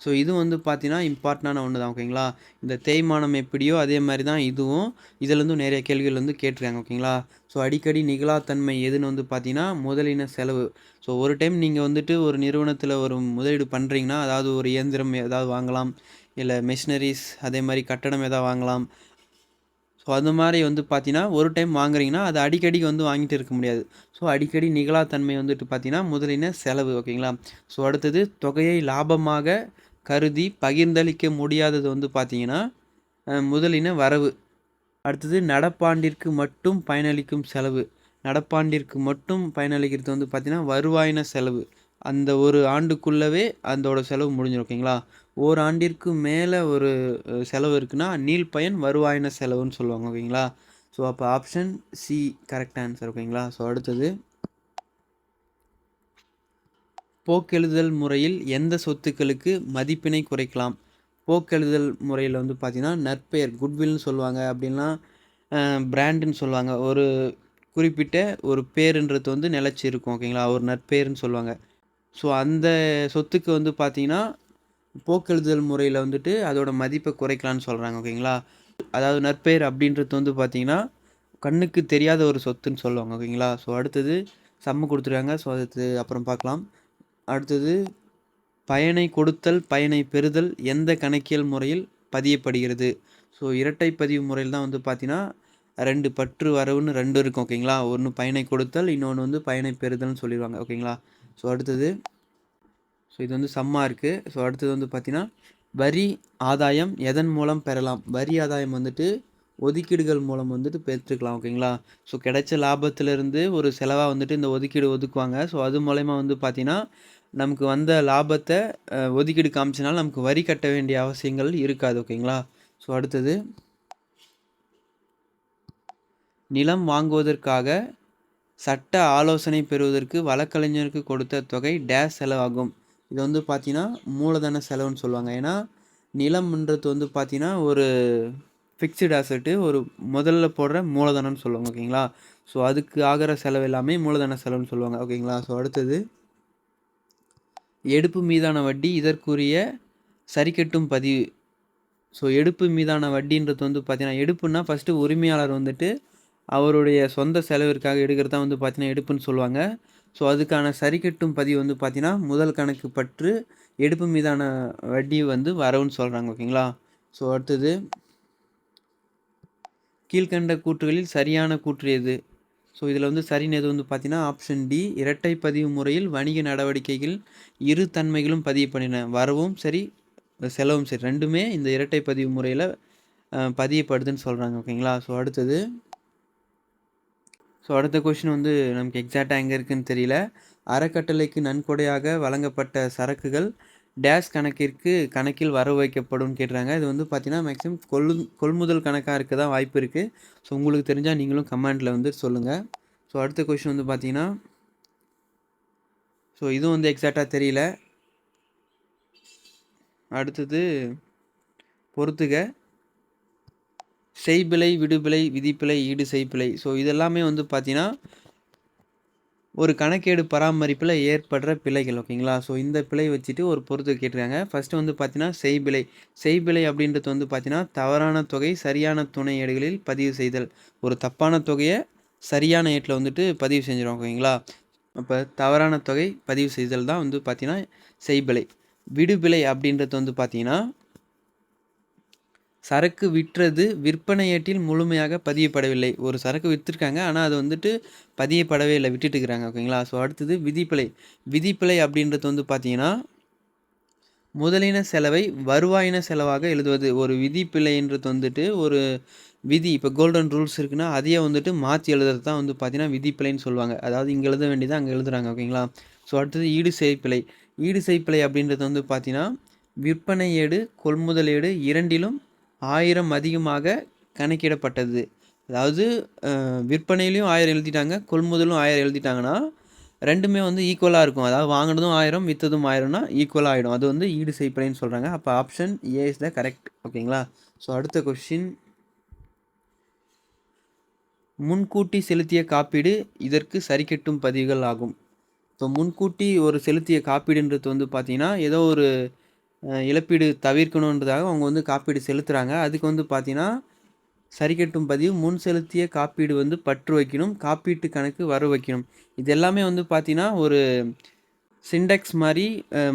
Speaker 1: ஸோ இது வந்து பார்த்திங்கன்னா இம்பார்ட்டண்டான ஒன்று தான் ஓகேங்களா இந்த தேய்மானம் எப்படியோ அதே மாதிரி தான் இதுவும் இதுலேருந்து நிறைய கேள்விகள் வந்து கேட்டிருக்காங்க ஓகேங்களா ஸோ அடிக்கடி நிகழாத்தன்மை எதுன்னு வந்து பார்த்தீங்கன்னா முதலின செலவு. ஸோ ஒரு டைம் நீங்கள் வந்துட்டு ஒரு நிறுவனத்தில் ஒரு முதலீடு பண்ணுறீங்கன்னா அதாவது ஒரு இயந்திரம் ஏதாவது வாங்கலாம். இல்லை மிஷினரிஸ் அதே மாதிரி கட்டடம் எதாவது வாங்கலாம். ஸோ அது மாதிரி வந்து பார்த்தீங்கன்னா ஒரு டைம் வாங்குறீங்கன்னா அது அடிக்கடி வந்து வாங்கிட்டு இருக்க முடியாது. ஸோ அடிக்கடி நிகழாத்தன்மை வந்துட்டு பார்த்தீங்கன்னா முதலின செலவு ஓகேங்களா? ஸோ அடுத்தது தொகையை லாபமாக கருதி பகிர்ந்தளிக்க முடியாதது வந்து பார்த்தீங்கன்னா முதலின வரவு. அடுத்தது நடப்பாண்டிற்கு மட்டும் பயனளிக்கும் செலவு. நடப்பாண்டிற்கு மட்டும் பயனளிக்கிறது வந்து பார்த்திங்கன்னா வருவாயின செலவு. அந்த ஒரு ஆண்டுக்குள்ளவே அதோட செலவு முடிஞ்சிடும் ஓகேங்களா? ஓராண்டிற்கு மேலே ஒரு செலவு இருக்குன்னா நீள்பயன் வருவாயின செலவுன்னு சொல்லுவாங்க ஓகேங்களா? ஸோ அப்போ ஆப்ஷன் சி கரெக்ட் ஆன்சர் ஓகேங்களா? ஸோ அடுத்தது. போக்கெழுதல் முறையில் எந்த சொத்துக்களுக்கு மதிப்பினை குறைக்கலாம்? போக்கெழுதல் முறையில் வந்து பார்த்திங்கன்னா நற்பெயர் குட்வில்னு சொல்லுவாங்க அப்படின்னா பிராண்டுன்னு சொல்லுவாங்க. ஒரு குறிப்பிட்ட ஒரு பேருன்றது வந்து நிலச்சி இருக்கும் ஓகேங்களா? ஒரு நற்பெயர்னு சொல்லுவாங்க. ஸோ அந்த சொத்துக்கு வந்து பார்த்தீங்கன்னா போக்கெழுதல் முறையில் வந்துட்டு அதோட மதிப்பை குறைக்கலாம்னு சொல்கிறாங்க ஓகேங்களா? அதாவது நற்பெயர் அப்படின்றது வந்து பார்த்தீங்கன்னா கண்ணுக்கு தெரியாத ஒரு சொத்துன்னு சொல்லுவாங்க ஓகேங்களா? ஸோ அடுத்தது சம்ம கொடுத்துருக்காங்க. ஸோ அது அப்புறம் பார்க்கலாம். அடுத்தது பயனை கொடுத்தல் பயனை பெறுதல் எந்த கணக்கியல் முறையில் பதியப்படுகிறது? ஸோ இரட்டை பதிவு முறையில் தான் வந்து பார்த்தீங்கன்னா ரெண்டு பற்று வரவுன்னு ரெண்டு இருக்கும் ஓகேங்களா? ஒன்று பயனை கொடுத்தல் இன்னொன்று வந்து பயனை பெறுதல்னு சொல்லிடுவாங்க ஓகேங்களா? ஸோ அடுத்தது ஸோ இது வந்து சம்மாக இருக்குது ஸோ அடுத்தது வந்து பார்த்திங்கன்னா வரி ஆதாயம் எதன் மூலம் பெறலாம்? வரி ஆதாயம் வந்துட்டு ஒதுக்கீடுகள் மூலம் வந்துட்டு பெற்றுக்கலாம் ஓகேங்களா ஸோ கிடைச்ச லாபத்திலிருந்து ஒரு செலவாக வந்துட்டு இந்த ஒதுக்கீடு ஒதுக்குவாங்க. ஸோ அது மூலயமா வந்து பார்த்திங்கன்னா நமக்கு வந்த லாபத்தை ஒதுக்கீடு காமிச்சனால நமக்கு வரி கட்ட வேண்டிய அவசியங்கள் இருக்காது ஓகேங்களா ஸோ அடுத்தது நிலம் வாங்குவதற்காக சட்ட ஆலோசனை பெறுவதற்கு வழக்கறிஞருக்கு கொடுத்த தொகை டேஸ் செலவாகும். இது வந்து பார்த்தீங்கன்னா மூலதன செலவுன்னு சொல்லுவாங்க. ஏன்னா நிலம்ன்றது வந்து பார்த்தீங்கன்னா ஒரு ஃபிக்ஸ்டு அசட்டு ஒரு முதல்ல போடுற மூலதனம்னு சொல்லுவாங்க ஓகேங்களா? ஸோ அதுக்கு ஆகிற செலவு எல்லாமே மூலதன செலவுன்னு சொல்லுவாங்க ஓகேங்களா? ஸோ அடுத்தது எடுப்பு மீதான வட்டி இதற்குரிய சரிக்கட்டும் பதிவு. ஸோ எடுப்பு மீதான வட்டின்றது வந்து பார்த்தீங்கன்னா எடுப்புன்னா ஃபஸ்ட்டு உரிமையாளர் வந்துட்டு அவருடைய சொந்த செலவிற்காக எடுக்கிறது தான் வந்து பார்த்தீங்கன்னா எடுப்புன்னு சொல்லுவாங்க. ஸோ அதுக்கான சரிக்கட்டும் பதிவு வந்து பார்த்தீங்கன்னா முதல் கணக்கு பற்று எடுப்பு மீதான வட்டி வந்து வரவுன்னு சொல்கிறாங்க ஓகேங்களா? ஸோ அடுத்தது கீழ்கண்ட கூற்றுகளில் சரியான கூற்று எது? ஸோ இதில் வந்து சரின்னு எது வந்து பார்த்தீங்கன்னா ஆப்ஷன் டி இரட்டை பதிவு முறையில் வணிக நடவடிக்கைகள் இரு தன்மைகளும் பதிவு பண்ணின வரவும் சரி செலவும் சரி ரெண்டுமே இந்த இரட்டை பதிவு முறையில் பதியப்படுதுன்னு சொல்கிறாங்க ஓகேங்களா? ஸோ அடுத்தது ஸோ அடுத்த கொஷின் வந்து நமக்கு எக்ஸாக்டாக எங்கே இருக்குதுன்னு தெரியல. அறக்கட்டளைக்கு நன்கொடையாக வழங்கப்பட்ட சரக்குகள் டேஷ் கணக்கிற்கு கணக்கில் வரவு வைக்கப்படும் கேட்டுறாங்க இது வந்து பார்த்தீங்கன்னா மேக்ஸிமம் கொள்ளு கொள்முதல் கணக்காக இருக்க தான் வாய்ப்பு இருக்குது ஸோ உங்களுக்கு தெரிஞ்சால் நீங்களும் கமெண்டில் வந்து சொல்லுங்கள் ஸோ அடுத்த கொஷின் வந்து பார்த்தீங்கன்னா ஸோ இதுவும் வந்து எக்ஸாக்டாக தெரியல. அடுத்தது பொறுத்துக. செய்பிழை விடுபிழை விதிப்பிழை ஈடு செய்பிழை ஸோ இதெல்லாமே வந்து பார்த்தீங்கன்னா ஒரு கணக்கேடு பராமரிப்பில் ஏற்படுற பிழைகள் ஓகேங்களா ஸோ இந்த பிழை வச்சுட்டு ஒரு பொறுத்து கேட்டிருக்காங்க. ஃபஸ்ட்டு வந்து பார்த்தீங்கன்னா செய்பிழை செய்பிழை அப்படின்றது வந்து பார்த்தீங்கன்னா தவறான தொகை சரியான துணை ஏடுகளில் பதிவு செய்தல். ஒரு தப்பான தொகையை சரியான ஏட்டில் வந்துட்டு பதிவு செஞ்சிடும் ஓகேங்களா அப்போ தவறான தொகை பதிவு செய்தல் தான் வந்து பார்த்தீங்கன்னா செய்பிழை விடுபிழை அப்படின்றது வந்து பார்த்தீங்கன்னா சரக்கு விற்றது விற்பனையேட்டில் முழுமையாக பதியப்படவில்லை. ஒரு சரக்கு விற்றுருக்காங்க ஆனால் அது வந்துட்டு பதியப்படவே இல்லை விட்டுட்டு இருக்கிறாங்க ஓகேங்களா? ஸோ அடுத்தது விதிப்பிழை. விதிப்பிழை அப்படின்றது வந்து பார்த்தீங்கன்னா முதலின செலவை வருவாயின செலவாக எழுதுவது. ஒரு விதிப்பிழைன்றது வந்துட்டு ஒரு விதி. இப்போ கோல்டன் ரூல்ஸ் இருக்குன்னா அதையே வந்துட்டு மாற்றி எழுதுறது தான் வந்து பார்த்தீங்கன்னா விதிப்பிழைன்னு சொல்லுவாங்க. அதாவது இங்கே எழுத வேண்டியது அங்கே எழுதுறாங்க ஓகேங்களா? ஸோ அடுத்தது ஈடு செய்ப்பிழை. ஈடு செய்ப்பிழை அப்படின்றது வந்து பார்த்தீங்கன்னா விற்பனை ஏடு கொள்முதல் ஏடு இரண்டிலும் ஆயிரம் அதிகமாக கணக்கிடப்பட்டது. அதாவது விற்பனையிலையும் ஆயிரம் எழுதிட்டாங்க கொள்முதலும் ஆயிரம் எழுதிட்டாங்கன்னா ரெண்டுமே வந்து ஈக்குவலாக இருக்கும். அதாவது வாங்கினதும் ஆயிரம் விற்றதும் ஆயிரம்னா ஈக்குவலாக ஆகிடும் அது வந்து ஈடு செய்ப்பிழைன்னு சொல்கிறாங்க அப்போ option A is the correct ஓகேங்களா? ஸோ அடுத்த கொஷின் முன்கூட்டி செலுத்திய காப்பீடு இதற்கு சரிக்கட்டும் பதிவுகள் ஆகும். இப்போ முன்கூட்டி ஒரு செலுத்திய காப்பீடுன்றது வந்து பார்த்தீங்கன்னா ஏதோ ஒரு இழப்பீடு தவிர்க்கணுன்றதாக அவங்க வந்து காப்பீடு செலுத்துகிறாங்க அதுக்கு வந்து பார்த்தீங்கன்னா சரிக்கட்டும் பதிவு முன் செலுத்திய காப்பீடு வந்து பற்று வைக்கணும் காப்பீட்டு கணக்கு வர வைக்கணும். இது எல்லாமே வந்து பார்த்தீங்கன்னா ஒரு சிண்டெக்ஸ் மாதிரி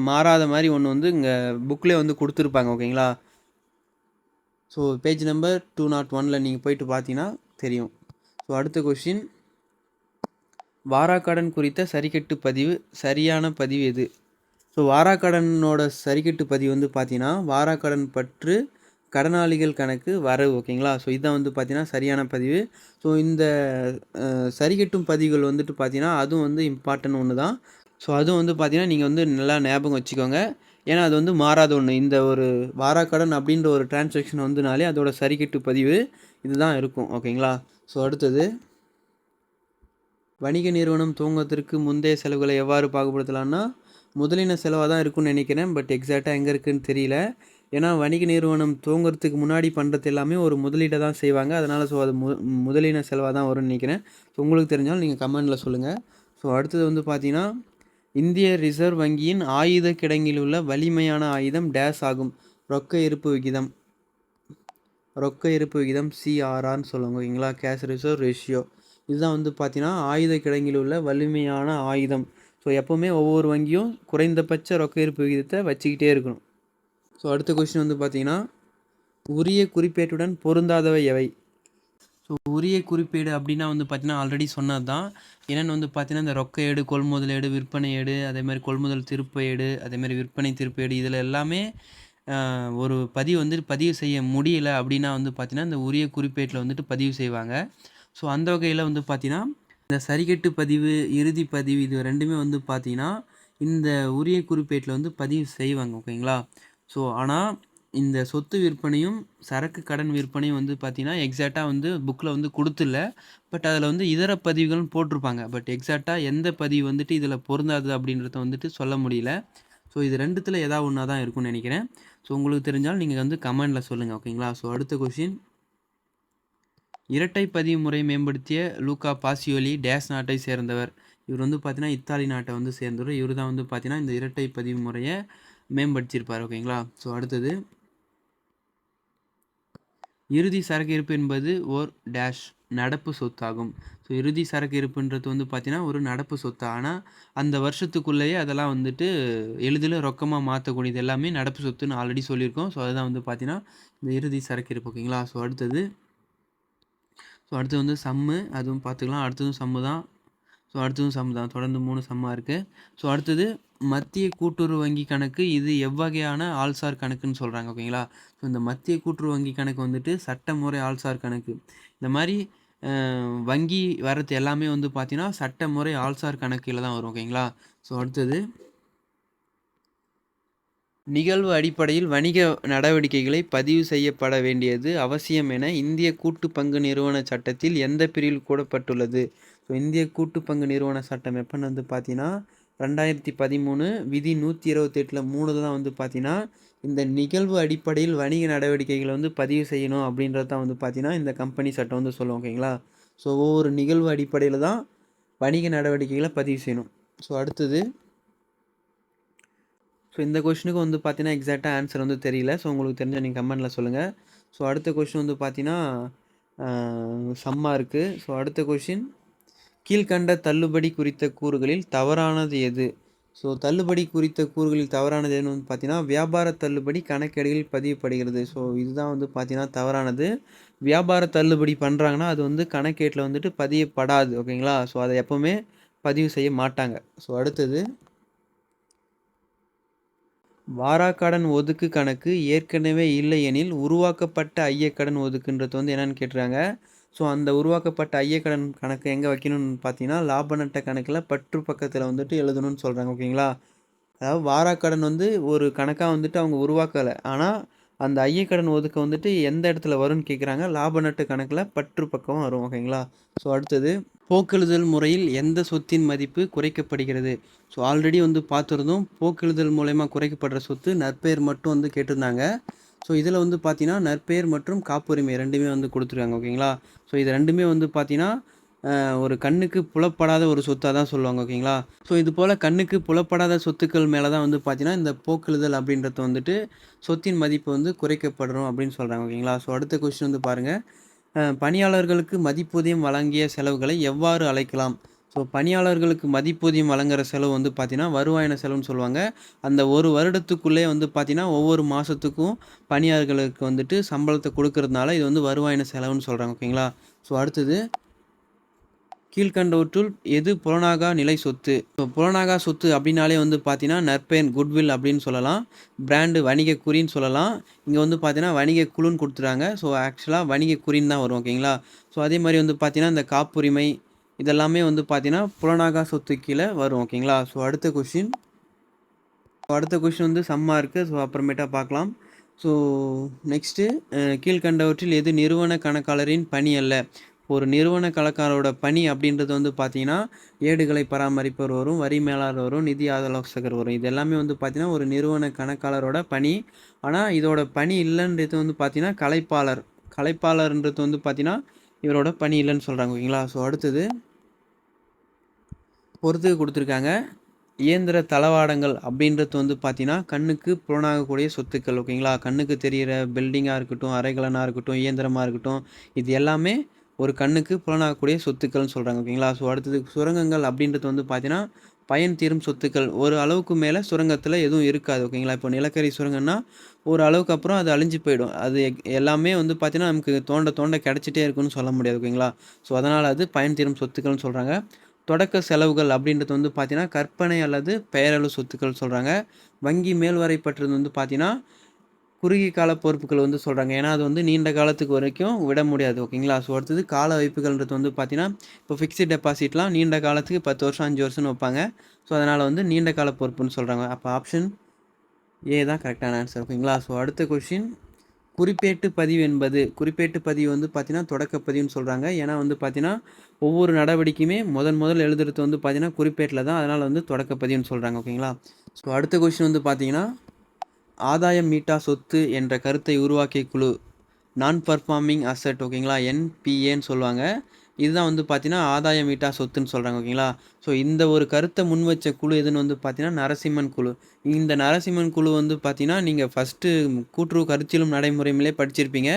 Speaker 1: மாறாத மாதிரி ஒன்று வந்து இங்கே புக்கில் வந்து கொடுத்துருப்பாங்க ஓகேங்களா? So page number two naught ஒனில் நீங்கள் போயிட்டு பார்த்தீங்கன்னா தெரியும். ஸோ அடுத்த கொஷின் வாராக்கடன் குறித்த சரிக்கட்டு பதிவு சரியான பதிவு எது? ஸோ வாராக்கடனோட சரிக்கட்டு பதிவு வந்து பார்த்தீங்கன்னா வாராக்கடன் பற்று கடனாளிகள் கணக்கு வரவு ஓகேங்களா ஸோ இதுதான் வந்து பார்த்தீங்கன்னா சரியான பதிவு. ஸோ இந்த சரிக்கட்டும் பதிவுகள் வந்துட்டு பார்த்தீங்கன்னா அதுவும் வந்து இம்பார்ட்டன்ட் ஒன்று தான் ஸோ அதுவும் வந்து பார்த்தீங்கன்னா நீங்கள் வந்து நல்லா ஞாபகம் வச்சுக்கோங்க. ஏன்னா அது வந்து மாறாத ஒன்று இந்த ஒரு வாராக்கடன் அப்படின்ற ஒரு டிரான்சாக்ஷன் வந்துனாலே அதோட சரிக்கட்டு பதிவு இதுதான் இருக்கும் ஓகேங்களா ஸோ அடுத்தது. வணிக நிறுவனம் துவங்குவதற்கு முந்தைய செலவுகளை எவ்வாறு பாகுபடுத்தலாம்னா முதலின செலவாக தான் இருக்கும்னு நினைக்கிறேன். பட் எக்ஸாக்டாக எங்கே இருக்குதுன்னு தெரியல. ஏன்னா வணிக நிறுவனம் துவங்குறதுக்கு முன்னாடி பண்ணுறது எல்லாமே ஒரு முதலீடை தான் செய்வாங்க. அதனால் ஸோ அது மு முதலின செலவாக தான் வரும்னு நினைக்கிறேன். ஸோ உங்களுக்கு தெரிஞ்சாலும் நீங்கள் கமெண்டில் சொல்லுங்கள் ஸோ அடுத்தது வந்து பார்த்தீங்கன்னா இந்திய ரிசர்வ் வங்கியின் ஆயுத கிடங்கில் உள்ள வலிமையான ஆயுதம் டேஸ் ஆகும். ரொக்க இருப்பு விகிதம். ரொக்க இருப்பு விகிதம் சிஆர்ஆர்னு சொல்லுவாங்க ஓகேங்களா? கேஷ் ரிசர்வ் ரேஷியோ இதுதான் வந்து பார்த்தீங்கன்னா ஆயுத கிடங்கில் உள்ள வலிமையான ஆயுதம். ஸோ எப்போவுமே ஒவ்வொரு வங்கியும் குறைந்தபட்ச ரொக்க இருப்பு விகிதத்தை வச்சுக்கிட்டே இருக்கணும். ஸோ அடுத்த கொஸ்டின் வந்து பார்த்தீங்கன்னா உரிய குறிப்பேட்டுடன் பொருந்தாதவை எவை? ஸோ உரிய குறிப்பேடு அப்படின்னா வந்து பார்த்தீங்கன்னா ஆல்ரெடி சொன்னது தான் என்னென்னு வந்து பார்த்தீங்கன்னா இந்த ரொக்க ஏடு கொள்முதல் ஏடு விற்பனை ஏடு அதேமாதிரி கொள்முதல் திருப்ப ஏடு அதேமாதிரி விற்பனை திருப்ப ஏடு இதில் எல்லாமே ஒரு பதிவு வந்து பதிவு செய்ய முடியல அப்படின்னா வந்து பார்த்தீங்கன்னா இந்த உரிய குறிப்பேட்டில் வந்துட்டு பதிவு செய்வாங்க. ஸோ அந்த வகையில் வந்து பார்த்தீங்கன்னா இந்த சரிக்கட்டு பதிவு இறுதி பதிவு இது ரெண்டுமே வந்து பார்த்தீங்கன்னா இந்த உரிய குறிப்பேட்டில் வந்து பதிவு செய்வாங்க ஓகேங்களா? ஸோ ஆனால் இந்த சொத்து விற்பனையும் சரக்கு கடன் விற்பனையும் வந்து பார்த்தீங்கன்னா எக்ஸாக்டாக வந்து புக்கில் வந்து கொடுத்துல பட் அதில் வந்து இதர பதிவுகள்னு போட்டிருப்பாங்க. பட் எக்ஸாக்டாக எந்த பதிவு வந்துட்டு இதில் பொருந்தாது அப்படின்றத வந்துட்டு சொல்ல முடியல. ஸோ இது ரெண்டுத்தில் ஏதாவது ஒன்றா தான் இருக்கும்னு நினைக்கிறேன். ஸோ உங்களுக்கு தெரிஞ்சாலும் நீங்கள் வந்து கமெண்டில் சொல்லுங்கள் ஓகேங்களா? ஸோ அடுத்த கொஷின் இரட்டை பதிவு முறை மேம்படுத்திய லூக்கா பாசியோலி டேஸ் நாட்டை சேர்ந்தவர். இவர் வந்து பார்த்தீங்கன்னா இத்தாலி நாட்டை வந்து சேர்ந்தவர். இவர் தான் வந்து பார்த்தீங்கன்னா இந்த இரட்டை பதிவு முறையை மேம்படுத்தியிருப்பார் ஓகேங்களா? ஸோ அடுத்தது. இறுதி சரக்கு இருப்பு என்பது ஓர் டேஷ் நடப்பு சொத்தாகும். ஸோ இறுதி சரக்கு இருப்புன்றது வந்து பார்த்திங்கன்னா ஒரு நடப்பு சொத்து? ஆனால் அந்த வருஷத்துக்குள்ளேயே அதெல்லாம் வந்துட்டு எளிதில் ரொக்கமாக மாற்றக்கூடியது எல்லாமே நடப்பு சொத்துன்னு ஆல்ரெடி சொல்லியிருக்கோம். ஸோ அதுதான் வந்து பார்த்திங்கன்னா இந்த இறுதி சரக்கு இருப்பு ஓகேங்களா? ஸோ அடுத்தது. ஸோ அடுத்து வந்து சம்மு அதுவும் பார்த்துக்கலாம். அடுத்ததும் சம்மு தான். ஸோ அடுத்ததும் சம்மு தான். தொடர்ந்து மூணு சம்மாக இருக்குது ஸோ அடுத்தது மத்திய கூட்டுறவு வங்கி கணக்கு. இது எவ்வகையான ஆள்சார் கணக்குன்னு சொல்கிறாங்க ஓகேங்களா ஸோ இந்த மத்திய கூட்டுறவு வங்கி கணக்கு வந்துட்டு சட்டமுறை ஆள்சார் கணக்கு. இந்த மாதிரி வங்கி வரது எல்லாமே வந்து பார்த்தீங்கன்னா சட்டமுறை ஆள்சார் கணக்கில் தான் வரும் ஓகேங்களா ஸோ அடுத்தது நிகழ்வு அடிப்படையில் வணிக நடவடிக்கைகளை பதிவு செய்யப்பட வேண்டியது அவசியம் என இந்திய கூட்டு பங்கு நிறுவன சட்டத்தில் எந்த பிரிவில் கூடப்பட்டுள்ளது ஸோ இந்திய கூட்டு பங்கு நிறுவன சட்டம் எப்போன்னு வந்து பார்த்தீங்கன்னா ரெண்டாயிரத்தி பதிமூணு விதி நூற்றி இருபத்தெட்டில் மூணு தான் வந்து பார்த்தீங்கன்னா இந்த நிகழ்வு அடிப்படையில் வணிக நடவடிக்கைகளை வந்து பதிவு செய்யணும் அப்படின்றது தான் வந்து பார்த்தீங்கன்னா இந்த கம்பெனி சட்டம் வந்து சொல்லுவோம் ஓகேங்களா? ஸோ ஒவ்வொரு நிகழ்வு அடிப்படையில் தான் வணிக நடவடிக்கைகளை பதிவு செய்யணும். ஸோ அடுத்தது ஸோ இந்த கொஷினுக்கு வந்து பார்த்தீங்கன்னா எக்ஸாக்டாக ஆன்சர் வந்து தெரியல. ஸோ உங்களுக்கு தெரிஞ்ச நீங்கள் கமெண்டில் சொல்லுங்கள் ஸோ அடுத்த கொஷின் வந்து பார்த்தீங்கன்னா சம்மா இருக்குது ஸோ அடுத்த கொஷின் கீழ்கண்ட தள்ளுபடி குறித்த கூறுகளில் தவறானது எது? ஸோ தள்ளுபடி குறித்த கூறுகளில் தவறானது எதுன்னு வந்து பார்த்தீங்கன்னா வியாபார தள்ளுபடி கணக்கெடுகளில் பதிவுப்படுகிறது ஸோ இதுதான் வந்து பார்த்தீங்கன்னா தவறானது. வியாபார தள்ளுபடி பண்ணுறாங்கன்னா அது வந்து கணக்கேட்டில் வந்துட்டு பதியப்படாது. ஓகேங்களா ஸோ அதை எப்போவுமே பதிவு செய்ய மாட்டாங்க. ஸோ அடுத்தது வாராக்கடன் ஒதுக்கு கணக்கு ஏற்கனவே இல்லை எனில் உருவாக்கப்பட்ட ஐயக்கடன் ஒதுக்குன்றது வந்து என்னன்னு கேட்டுறாங்க ஸோ அந்த உருவாக்கப்பட்ட ஐயக்கடன் கணக்கு எங்கே வைக்கணும்னு பார்த்தீங்கன்னா லாப நட்ட கணக்கில் பற்று பக்கத்தில் வந்துட்டு எழுதணும்னு சொல்கிறாங்க ஓகேங்களா அதாவது வாராக்கடன் வந்து ஒரு கணக்காக வந்துட்டு அவங்க உருவாக்கலை. ஆனால் அந்த ஐயக்கடன் ஒதுக்க வந்துட்டு எந்த இடத்துல வரும்னு கேட்குறாங்க லாப நட்டு கணக்கில் பற்று பக்கம் வரும் ஓகேங்களா ஸோ அடுத்தது போக்கெழுதல் முறையில் எந்த சொத்தின் மதிப்பு குறைக்கப்படுகிறது? ஸோ ஆல்ரெடி வந்து பார்த்துருந்தோம் போக்கெழுதல் மூலயமா குறைக்கப்படுற சொத்து நற்பெயர் மட்டும் வந்து கேட்டிருந்தாங்க. ஸோ இதில் வந்து பார்த்தீங்கன்னா நற்பெயர் மற்றும் காப்புரிமை ரெண்டுமே வந்து கொடுத்துருக்காங்க ஓகேங்களா? ஸோ இது ரெண்டுமே வந்து பார்த்தீங்கன்னா ஒரு கண்ணுக்கு புலப்படாத ஒரு சொத்தாக தான் சொல்லுவாங்க ஓகேங்களா? ஸோ இது போல் கண்ணுக்கு புலப்படாத சொத்துக்கள் மேலே தான் வந்து பார்த்தீங்கன்னா இந்த போக்கெழுதல் அப்படின்றது வந்துட்டு சொத்தின் மதிப்பு வந்து குறைக்கப்படுறோம் அப்படின்னு சொல்கிறாங்க ஓகேங்களா? ஸோ அடுத்த கொஸ்டின் வந்து பாருங்கள் பணியாளர்களுக்கு மதிப்பூதியம் வழங்கிய செலவுகளை எவ்வாறு அழைக்கலாம்? ஸோ பணியாளர்களுக்கு மதிப்பூதியம் வழங்குற செலவு வந்து பார்த்தீங்கன்னா வருவாயின செலவுன்னு சொல்லுவாங்க. அந்த ஒரு வருடத்துக்குள்ளே வந்து பார்த்தீங்கன்னா ஒவ்வொரு மாதத்துக்கும் பணியாளர்களுக்கு வந்துட்டு சம்பளத்தை கொடுக்கறதுனால இது வந்து வருவாயின செலவுன்னு சொல்கிறாங்க ஓகேங்களா? ஸோ அடுத்தது கீழ்கண்டவற்றுள் எது புலனாகா நிலை சொத்து? இப்போ புலனாகா சொத்து அப்படின்னாலே வந்து பார்த்தீங்கன்னா நற்பெயர் குட்வில் அப்படின்னு சொல்லலாம். பிராண்டு வணிக குறின்னு சொல்லலாம். இங்கே வந்து பார்த்தீங்கன்னா வணிக குழுன்னு கொடுத்துறாங்க ஸோ ஆக்சுவலாக வணிக குறின்னு தான் வரும் ஓகேங்களா? ஸோ அதே மாதிரி வந்து பார்த்தீங்கன்னா இந்த காப்புரிமை இதெல்லாமே வந்து பார்த்தீங்கன்னா புலனாகா சொத்து கீழே வரும் ஓகேங்களா? ஸோ அடுத்த கொஷின் அடுத்த கொஷின் வந்து சம்மா இருக்குது ஸோ அப்புறமேட்டா பார்க்கலாம். ஸோ நெக்ஸ்ட்டு கீழ்கண்டவற்றில் எது நிறுவன கணக்காளரின் பணி அல்ல? ஒரு நிறுவன கணக்காளரோட பணி அப்படின்றது வந்து பார்த்தீங்கன்னா ஏடுகளை பராமரிப்பவர் வரும் வரி மேலாளர் வரும் நிதி ஆலோசகர் வரும். இது எல்லாமே வந்து பார்த்தீங்கன்னா ஒரு நிறுவன கணக்காளரோட பணி. ஆனால் இதோட பணி இல்லைன்றது வந்து பார்த்தீங்கன்னா கலைப்பாளர். கலைப்பாளர்ன்றது வந்து பார்த்தீங்கன்னா இவரோட பணி இல்லைன்னு சொல்கிறாங்க ஓகேங்களா? ஸோ அடுத்தது பொறுத்து கொடுத்துருக்காங்க. இயந்திர தளவாடங்கள் அப்படின்றது வந்து பார்த்தீங்கன்னா கண்ணுக்கு புலனாகக்கூடிய சொத்துக்கள் ஓகேங்களா? கண்ணுக்கு தெரிகிற பில்டிங்காக இருக்கட்டும் அறைகலனாக இருக்கட்டும் இயந்திரமாக இருக்கட்டும் இது எல்லாமே ஒரு கண்ணுக்கு புலனாகக்கூடிய சொத்துக்கள்னு சொல்கிறாங்க ஓகேங்களா? ஸோ அடுத்தது சுரங்கங்கள் அப்படின்றது வந்து பார்த்தீங்கன்னா பயன் தீரும் சொத்துக்கள். ஒரு அளவுக்கு மேலே சுரங்கத்தில் எதுவும் இருக்காது ஓகேங்களா? இப்போ நிலக்கரி சுரங்கம்னா ஒரு அளவுக்கு அப்புறம் அது அழிஞ்சு போயிடும். அது எல்லாமே வந்து பார்த்தீங்கன்னா நமக்கு தோண்ட தோண்ட கிடச்சிட்டே இருக்குன்னு சொல்ல முடியாது ஓகேங்களா? ஸோ அதனால் அது பயன் தீரும் சொத்துக்கள்னு சொல்கிறாங்க தொடக்க செலவுகள் அப்படின்றது வந்து பார்த்தீங்கன்னா கற்பனை அல்லது பெயரளவு சொத்துக்கள் சொல்கிறாங்க வங்கி மேல்வரைப்பட்டது வந்து பார்த்தீங்கன்னா குறுகிய கால பொறுப்புகள் வந்து சொல்கிறாங்க ஏன்னா அது வந்து நீண்ட காலத்துக்கு வரைக்கும் விட முடியாது. ஓகேங்களா? ஸோ அடுத்தது கால வைப்புகள்ன்றது வந்து பார்த்தீங்கன்னா இப்போ ஃபிக்ஸ்டு டெபாசிட்லாம் நீண்ட காலத்துக்கு பத்து வருஷம் அஞ்சு வருஷம்னு வைப்பாங்க. ஸோ அதனால் வந்து நீண்ட கால பொறுப்புன்னு சொல்கிறாங்க அப்போ ஆப்ஷன் ஏ தான் கரெக்டான ஆன்சர் ஓகேங்களா? ஸோ அடுத்த கொஷின் குறிப்பேட்டு பதிவு என்பது. குறிப்பேட்டு பதிவு வந்து பார்த்தீங்கன்னா தொடக்கப்பதிவுன்னு சொல்கிறாங்க ஏன்னா வந்து பார்த்தீங்கன்னா ஒவ்வொரு நடவடிக்கையுமே முதன் முதல் எழுதுறது வந்து பார்த்தீங்கன்னா குறிப்பேட்டில் தான். அதனால் வந்து தொடக்கப்பதிவுன்னு சொல்கிறாங்க ஓகேங்களா? ஸோ அடுத்த கொஷின் வந்து பார்த்தீங்கன்னா ஆதாயம் மீட்டா சொத்து என்ற கருத்தை உருவாக்கிய குழு நான் பர்ஃபார்மிங் அசட் ஓகேங்களா என்பிஏன்னு சொல்லுவாங்க. இதுதான் வந்து பார்த்தீங்கன்னா ஆதாயம் மீட்டா சொத்துன்னு சொல்கிறாங்க ஓகேங்களா? ஸோ இந்த ஒரு கருத்தை முன் வச்ச குழு எதுன்னு வந்து பார்த்தீங்கன்னா நரசிம்மன் குழு. இந்த நரசிம்மன் குழு வந்து பார்த்தீங்கன்னா நீங்கள் ஃபஸ்ட்டு கூட்டுறவு கருத்திலும் நடைமுறையிலே படிச்சிருப்பீங்க.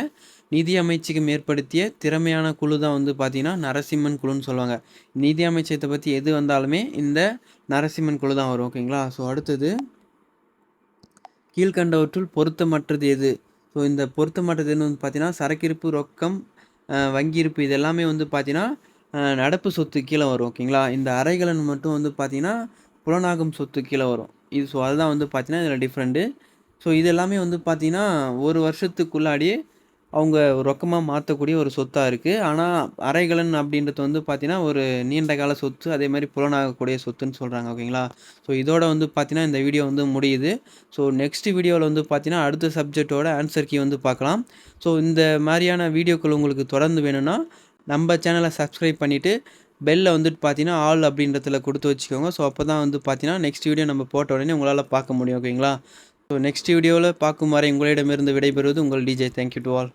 Speaker 1: நிதி அமைச்சுக்கு மேற்படுத்திய திறமையான குழு தான் வந்து பார்த்தீங்கன்னா நரசிம்மன் குழுன்னு சொல்லுவாங்க. நிதி அமைச்சகத்தை பற்றி எது வந்தாலுமே இந்த நரசிம்மன் குழு தான் வரும் ஓகேங்களா? ஸோ அடுத்தது கீழ்கண்டவற்றுள் பொருத்தமற்றது எது? ஸோ இந்த பொருத்தமற்றது வந்து பார்த்தீங்கன்னா சரக்கிருப்பு ரொக்கம் வங்கி இருப்பு இது எல்லாமே வந்து பார்த்தீங்கன்னா நடப்பு சொத்து கீழே வரும் ஓகேங்களா? இந்த அறைகலன் மட்டும் வந்து பார்த்தீங்கன்னா புலனாகும் சொத்து கீழே வரும். இது ஸோ அதுதான் வந்து பார்த்தீங்கன்னா இதில் டிஃப்ரெண்ட்டு ஸோ இது எல்லாமே வந்து பார்த்தீங்கன்னா ஒரு வருஷத்துக்குள்ளாடியே அவங்க ரொக்கமாக மாற்றக்கூடிய ஒரு சொத்தாக இருக்குது ஆனால் அரைகலன் அப்படின்றது வந்து பார்த்தீங்கன்னா ஒரு நீண்ட கால சொத்து அதே மாதிரி புலனாகக்கூடிய சொத்துன்னு சொல்கிறாங்க ஓகேங்களா? ஸோ இதோட வந்து பார்த்தீங்கன்னா இந்த வீடியோ வந்து முடியுது. ஸோ நெக்ஸ்ட் வீடியோவில் வந்து பார்த்தீங்கன்னா அடுத்த சப்ஜெக்டோட ஆன்சர் கீ வந்து பார்க்கலாம் ஸோ இந்த மாதிரியான வீடியோக்கள் உங்களுக்கு தொடர்ந்து வேணும்னா நம்ம சேனலை சப்ஸ்கிரைப் பண்ணிவிட்டு பெல்லை வந்துட்டு பார்த்தீங்கன்னா ஆல் அப்படின்றதுல கொடுத்து வச்சுக்கோங்க. ஸோ அப்போ தான் வந்து பார்த்தீங்கன்னா நெக்ஸ்ட் வீடியோ நம்ம போட்ட உடனே உங்களால் பார்க்க முடியும் ஓகேங்களா? ஸோ நெக்ஸ்ட் வீடியோவில் பார்க்கும் வரை உங்களிடமிருந்து விடைபெறுவது உங்கள் டிஜே தேங்க்யூ டு ஆல்